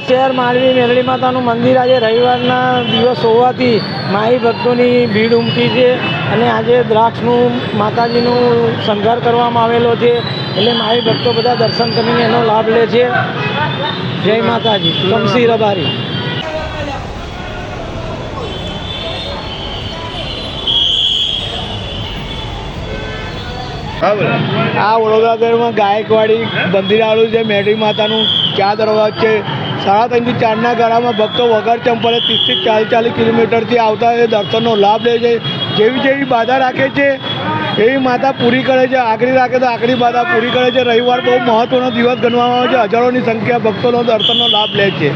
શહેર માંડવી મેરડી માતાનું મંદિર આજે રવિવારના દિવસ હોવાથી માઈ ભક્તોની ભીડ ઉમટી છે અને આજે દ્રાક્ષનું માતાજીનું શણગાર કરવામાં આવેલો છે. એટલે માઈ ભક્તો બધા દર્શન કરીને એનો લાભ લે છે. જય માતાજી. કમસી રબારી. આ વડોદરા શહેરમાં ગાયકવાડી આવેલું છે મેઢી માતાનું ચાર દરવાજ છે સાડા ત્રણથી ચારના ગાળામાં ભક્તો વગર ચંપલે ત્રીસથી ચાલીસ ચાલીસ કિલોમીટરથી આવતા એ દર્શનનો લાભ લે છે. જેવી જેવી બાધા રાખે છે, એવી માતા પૂરી કરે છે. આકરી રાખે તો આકરી બાધા પૂરી કરે છે. રવિવાર બહુ મહત્ત્વનો દિવસ ગણવામાં આવે છે. હજારોની સંખ્યા ભક્તોનો દર્શનનો લાભ લે છે.